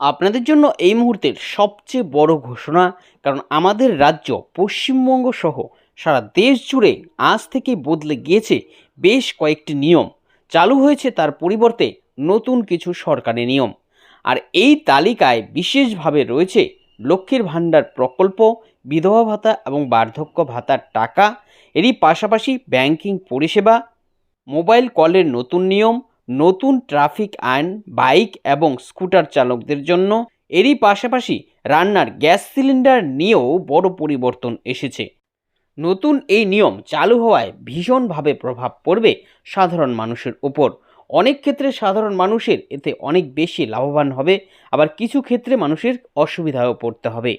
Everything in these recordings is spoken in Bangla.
আপনাদের জন্য এই মুহূর্তের সবচেয়ে বড় ঘোষণা, কারণ আমাদের রাজ্য পশ্চিমবঙ্গ সহ সারা দেশ জুড়ে আজ থেকে বদলে গিয়েছে বেশ কয়েকটি নিয়ম। চালু হয়েছে তার পরিবর্তে নতুন কিছু সরকারি নিয়ম। আর এই তালিকায় বিশেষভাবে রয়েছে লক্ষ্মীর ভাণ্ডার প্রকল্প, বিধবা ভাতা এবং বার্ধক্য ভাতার টাকা। এরই পাশাপাশি ব্যাংকিং পরিষেবা, মোবাইল কলের নতুন নিয়ম নতুন ট্রাফিক আইন, বাইক এবং স্কুটার চালকদের জন্য। এরই পাশাপাশি রান্নার গ্যাস সিলিন্ডার নিয়েও বড় পরিবর্তন এসেছে। নতুন এই নিয়ম চালু হওয়ায় ভীষণভাবে প্রভাব পড়বে সাধারণ মানুষের ওপর। অনেক ক্ষেত্রে সাধারণ মানুষের এতে অনেক বেশি লাভবান হবে, আবার কিছু ক্ষেত্রে মানুষের অসুবিধাও পড়তে হবে।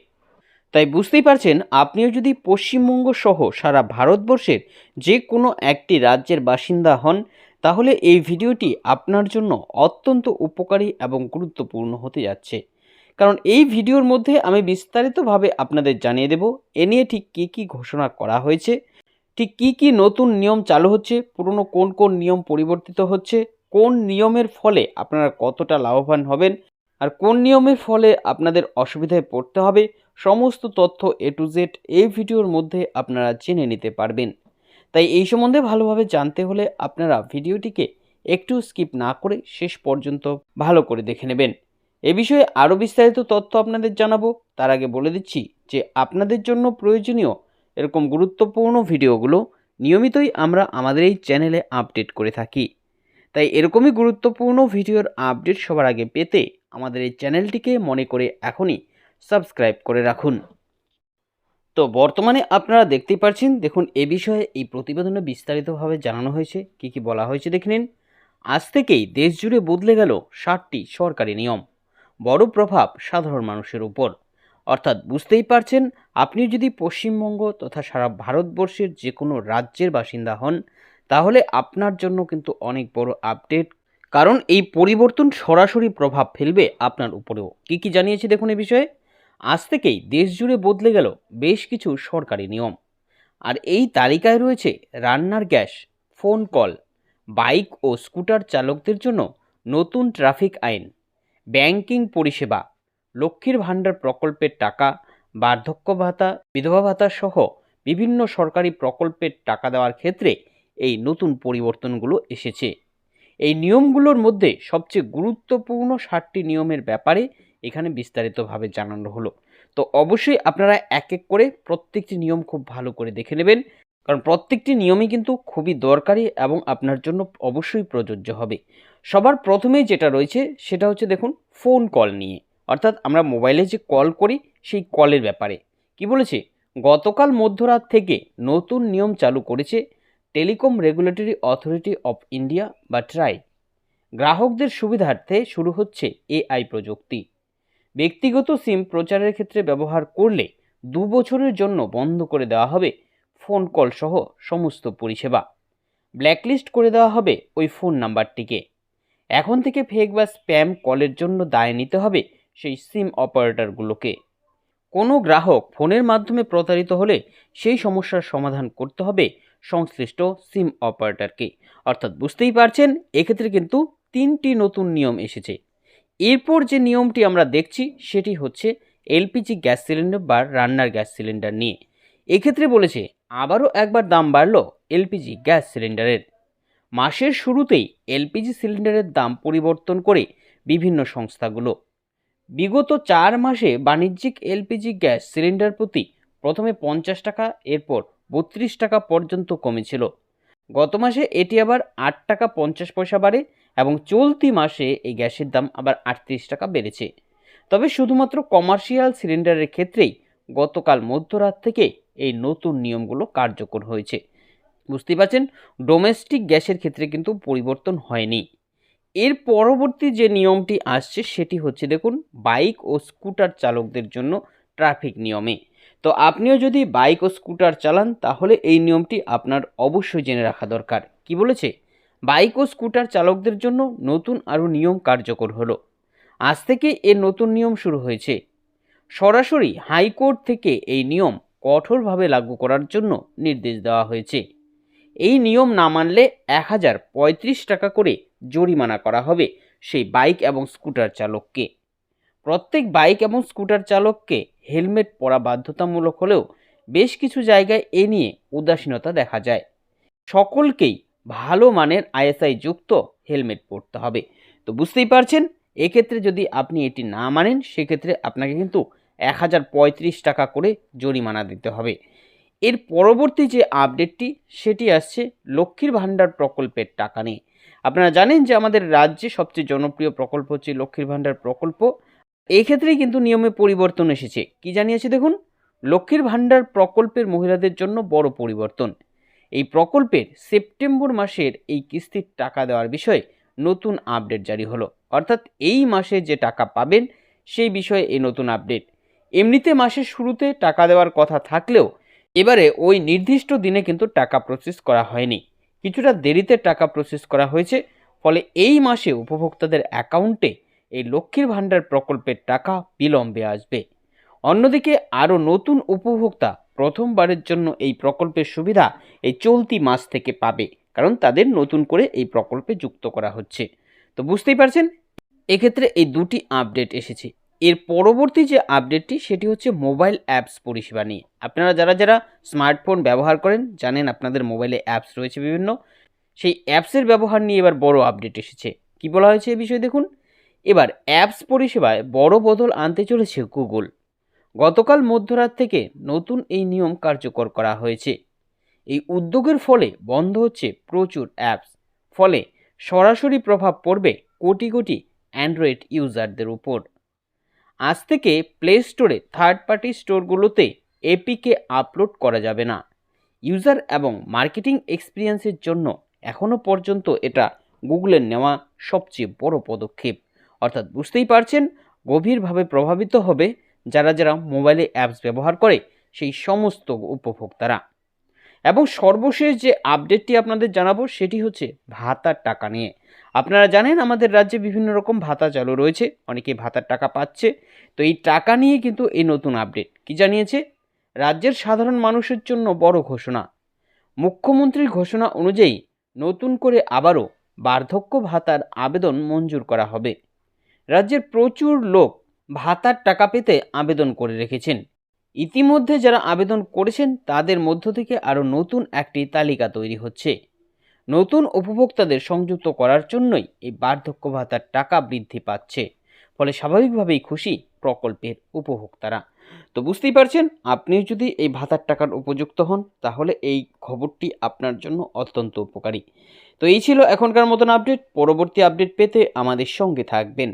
তাই বুঝতেই পারছেন, আপনিও যদি পশ্চিমবঙ্গ সহ সারা ভারতবর্ষের যে কোনো একটি রাজ্যের বাসিন্দা হন তাহলে এই ভিডিওটি আপনার জন্য অত্যন্ত উপকারী এবং গুরুত্বপূর্ণ হতে যাচ্ছে। কারণ এই ভিডিওর মধ্যে আমি বিস্তারিতভাবে আপনাদের জানিয়ে দেব, এ নিয়ে ঠিক কী কী ঘোষণা করা হয়েছে, ঠিক কী কী নতুন নিয়ম চালু হচ্ছে, পুরনো কোন কোন নিয়ম পরিবর্তিত হচ্ছে, কোন নিয়মের ফলে আপনারা কতটা লাভবান হবেন, আর কোন নিয়মের ফলে আপনাদের অসুবিধায় পড়তে হবে, সমস্ত তথ্য এ টু জেড এই ভিডিওর মধ্যে আপনারা জেনে নিতে পারবেন। তাই এই সম্বন্ধে ভালোভাবে জানতে হলে আপনারা ভিডিওটিকে একটু স্কিপ না করে শেষ পর্যন্ত ভালো করে দেখে নেবেন। এ বিষয়ে আরও বিস্তারিত তথ্য আপনাদের জানাব। তার আগে বলে দিচ্ছি যে আপনাদের জন্য প্রয়োজনীয় এরকম গুরুত্বপূর্ণ ভিডিওগুলো নিয়মিতই আমরা আমাদের এই চ্যানেলে আপডেট করে থাকি। তাই এরকমই গুরুত্বপূর্ণ ভিডিওর আপডেট সবার আগে পেতে আমাদের এই চ্যানেলটিকে মনে করে এখনই সাবস্ক্রাইব করে রাখুন। তো বর্তমানে আপনারা দেখতেই পাচ্ছেন দেখুন এ বিষয়ে এই প্রতিবেদনে বিস্তারিতভাবে জানানো হয়েছে। কি কি বলা হয়েছে দেখে নিন। আজ থেকেই দেশ জুড়ে বদলে গেল ষাটটি সরকারি নিয়ম। বড় প্রভাব সাধারণ মানুষের উপর। অর্থাৎ বুঝতেই পারছেন, আপনি যদি পশ্চিমবঙ্গ তথা সারা ভারতবর্ষের যে কোনো রাজ্যের বাসিন্দা হন, তাহলে আপনার জন্য কিন্তু অনেক বড় আপডেট। কারণ এই পরিবর্তন সরাসরি প্রভাব ফেলবে আপনার উপরেও। কি কি জানিয়েছে দেখুন এ বিষয়ে? আজ থেকেই দেশ জুড়ে বদলে গেল বেশ কিছু সরকারি নিয়ম। আর এই তালিকায় রয়েছে রান্নার গ্যাস, ফোন কল, বাইক ও স্কুটার চালকদের জন্য নতুন ট্রাফিক আইন, ব্যাংকিং পরিষেবা, লক্ষ্মীর ভাণ্ডার প্রকল্পের টাকা, বার্ধক্য ভাতা, বিধবা ভাতা সহ বিভিন্ন সরকারি প্রকল্পের টাকা দেওয়ার ক্ষেত্রে এই নতুন পরিবর্তনগুলো এসেছে। এই নিয়মগুলোর মধ্যে সবচেয়ে গুরুত্বপূর্ণ ষাটটি নিয়মের ব্যাপারে এখানে বিস্তারিতভাবে জানানো হলো। তো অবশ্যই আপনারা এক এক করে প্রত্যেকটি নিয়ম খুব ভালো করে দেখে নেবেন, কারণ প্রত্যেকটি নিয়মই কিন্তু খুবই দরকারি এবং আপনার জন্য অবশ্যই প্রযোজ্য হবে। সবার প্রথমেই যেটা রয়েছে সেটা হচ্ছে দেখুন ফোন কল নিয়ে। অর্থাৎ আমরা মোবাইলে যে কল করি সেই কলের ব্যাপারে। কি বলেছে? গতকাল মধ্যরাত থেকে নতুন নিয়ম চালু করেছে telecom regulatory authority of India বা ট্রাই। গ্রাহকদের সুবিধার্থে শুরু হচ্ছে এআই প্রযুক্তি। ব্যক্তিগত সিম প্রচারের ক্ষেত্রে ব্যবহার করলে দু বছরের জন্য বন্ধ করে দেওয়া হবে ফোন কল সহ সমস্ত পরিষেবা। ব্ল্যাকলিস্ট করে দেওয়া হবে ওই ফোন নাম্বারটিকে। এখন থেকে ফেক বা স্প্যাম কলের জন্য দায় নিতে হবে সেই সিম অপারেটরগুলোকে। কোনো গ্রাহক ফোনের মাধ্যমে প্রতারিত হলে সেই সমস্যার সমাধান করতে হবে সংশ্লিষ্ট সিম অপারেটরকে। অর্থাৎ বুঝতেই পারছেন, এক্ষেত্রে কিন্তু তিনটি নতুন নিয়ম এসেছে। এরপর যে নিয়মটি আমরা দেখছি, সেটি হচ্ছে এলপিজি গ্যাস সিলিন্ডার বা রান্নার গ্যাস সিলিন্ডার নিয়ে। এক্ষেত্রে বলেছে, আবারও একবার দাম বাড়ল এলপিজি গ্যাস সিলিন্ডারের। মাসের শুরুতেই এলপিজি সিলিন্ডারের দাম পরিবর্তন করে বিভিন্ন সংস্থাগুলো। বিগত চার মাসে বাণিজ্যিক এলপিজি গ্যাস সিলিন্ডার প্রতি প্রথমে পঞ্চাশ টাকা, এরপর বত্রিশ টাকা পর্যন্ত কমেছিল। গত মাসে এটি আবার আট টাকা পঞ্চাশ পয়সা বাড়ে এবং চলতি মাসে এই গ্যাসের দাম আবার আটত্রিশ টাকা বেড়েছে। তবে শুধুমাত্র কমার্শিয়াল সিলিন্ডারের ক্ষেত্রেই গতকাল মধ্যরাত থেকে এই নতুন নিয়মগুলো কার্যকর হয়েছে। বুঝতেই পারছেন, ডোমেস্টিক গ্যাসের ক্ষেত্রে কিন্তু পরিবর্তন হয়নি। এর পরবর্তী যে নিয়মটি আসছে সেটি হচ্ছে দেখুন, বাইক ও স্কুটার চালকদের জন্য ট্রাফিক নিয়মে। তো আপনিও যদি বাইক ও স্কুটার চালান, তাহলে এই নিয়মটি আপনার অবশ্যই জেনে রাখা দরকার। কি বলেছে? বাইক ও স্কুটার চালকদের জন্য নতুন আরও নিয়ম কার্যকর হলো। আজ থেকে এর নতুন নিয়ম শুরু হয়েছে। সরাসরি হাইকোর্ট থেকে এই নিয়ম কঠোরভাবে লাগু করার জন্য নির্দেশ দেওয়া হয়েছে। এই নিয়ম না মানলে এক হাজার পঁয়ত্রিশ টাকা করে জরিমানা করা হবে সেই বাইক এবং স্কুটার চালককে। প্রত্যেক বাইক এবং স্কুটার চালককে হেলমেট পরা বাধ্যতামূলক হলেও বেশ কিছু জায়গায় এ নিয়ে উদাসীনতা দেখা যায়। সকলকেই ভালো মানের আইএসআই যুক্ত হেলমেট পরতে হবে। তো বুঝতেই পারছেন? এক্ষেত্রে যদি আপনি এটি না মানেন, সেক্ষেত্রে আপনাকে কিন্তু এক হাজার পঁয়ত্রিশ টাকা করে জরিমানা দিতে হবে। এর পরবর্তী যে আপডেটটি, সেটি আসছে লক্ষ্মীর ভাণ্ডার প্রকল্পের টাকা নিয়ে। আপনারা জানেন যে আমাদের রাজ্যে সবচেয়ে জনপ্রিয় প্রকল্প হচ্ছে লক্ষ্মীর ভাণ্ডার প্রকল্প। এই ক্ষেত্রেই কিন্তু নিয়মে পরিবর্তন এসেছে। কি জানিয়েছে দেখুন? লক্ষ্মীর ভাণ্ডার প্রকল্পের মহিলাদের জন্য বড় পরিবর্তন। এই প্রকল্পের সেপ্টেম্বর মাসের এই কিস্তির টাকা দেওয়ার বিষয়ে নতুন আপডেট জারি হলো। অর্থাৎ এই মাসে যে টাকা পাবেন, সেই বিষয়ে এই নতুন আপডেট। এমনিতে মাসের শুরুতে টাকা দেওয়ার কথা থাকলেও এবারে ওই নির্দিষ্ট দিনে কিন্তু টাকা প্রসেস করা হয়নি। কিছুটা দেরিতে টাকা প্রসেস করা হয়েছে, ফলে এই মাসে উপভোক্তাদের অ্যাকাউন্টে এই লক্ষ্মীর ভাণ্ডার প্রকল্পের টাকা বিলম্বে আসবে। অন্যদিকে আরও নতুন উপভোক্তা প্রথমবারের জন্য এই প্রকল্পের সুবিধা এই চলতি মাস থেকে পাবে, কারণ তাদের নতুন করে এই প্রকল্পে যুক্ত করা হচ্ছে। তো বুঝতেই পারছেন? এক্ষেত্রে এই দুটি আপডেট এসেছে। এর পরবর্তী যে আপডেটটি, সেটি হচ্ছে মোবাইল অ্যাপস পরিষেবা নিয়ে। আপনারা যারা যারা স্মার্টফোন ব্যবহার করেন, জানেন আপনাদের মোবাইলে অ্যাপস রয়েছে বিভিন্ন। সেই অ্যাপসের ব্যবহার নিয়ে এবার বড় আপডেট এসেছে। কি বলা হয়েছে এ বিষয়ে দেখুন? এবার অ্যাপস পরিষেবায় বড় বদল আনতে চলেছে গুগল। গতকাল মধ্যরাত থেকে নতুন এই নিয়ম কার্যকর করা হয়েছে। এই উদ্যোগের ফলে বন্ধ হচ্ছে প্রচুর অ্যাপস। ফলে সরাসরি প্রভাব পড়বে কোটি কোটি অ্যান্ড্রয়েড ইউজারদের উপর। আজ থেকে প্লে স্টোরে থার্ড পার্টি স্টোরগুলোতে এপিকে আপলোড করা যাবে না। ইউজার এবং মার্কেটিং এক্সপিরিয়েন্সের জন্য এখনও পর্যন্ত এটা গুগলের নেওয়া সবচেয়ে বড় পদক্ষেপ। অর্থাৎ বুঝতেই পারছেন, গভীরভাবে প্রভাবিত হবে যারা যারা মোবাইলে অ্যাপস ব্যবহার করে, সেই সমস্ত উপভোক্তারা। এবং সর্বশেষ যে আপডেটটি আপনাদের জানাব, সেটি হচ্ছে ভাতার টাকা নিয়ে। আপনারা জানেন, আমাদের রাজ্যে বিভিন্ন রকম ভাতা চালু রয়েছে, অনেকে ভাতার টাকা পাচ্ছে। তো এই টাকা নিয়ে কিন্তু এই নতুন আপডেট কি জানিয়েছে? রাজ্যের সাধারণ মানুষের জন্য বড় ঘোষণা। মুখ্যমন্ত্রীর ঘোষণা অনুযায়ী নতুন করে আবারও বার্ধক্য ভাতার আবেদন মঞ্জুর করা হবে। রাজ্যের প্রচুর লোক ভাতার টাকা পেতে আবেদন করে রেখেছেন। ইতিমধ্যে যারা আবেদন করেছেন, তাদের মধ্য থেকে আরও নতুন একটি তালিকা তৈরি হচ্ছে। নতুন উপভোক্তাদের সংযুক্ত করার জন্যই এই বার্ধক্য ভাতার টাকা বৃদ্ধি পাচ্ছে। ফলে স্বাভাবিকভাবেই খুশি প্রকল্পের উপভোক্তারা। তো বুঝতেই পারছেন আপনি যদি এই ভাতার টাকার উপযুক্ত হন, তাহলে এই খবরটি আপনার জন্য অত্যন্ত উপকারী। তো এই ছিল এখনকার মতন আপডেট। পরবর্তী আপডেট পেতে আমাদের সঙ্গে থাকবেন।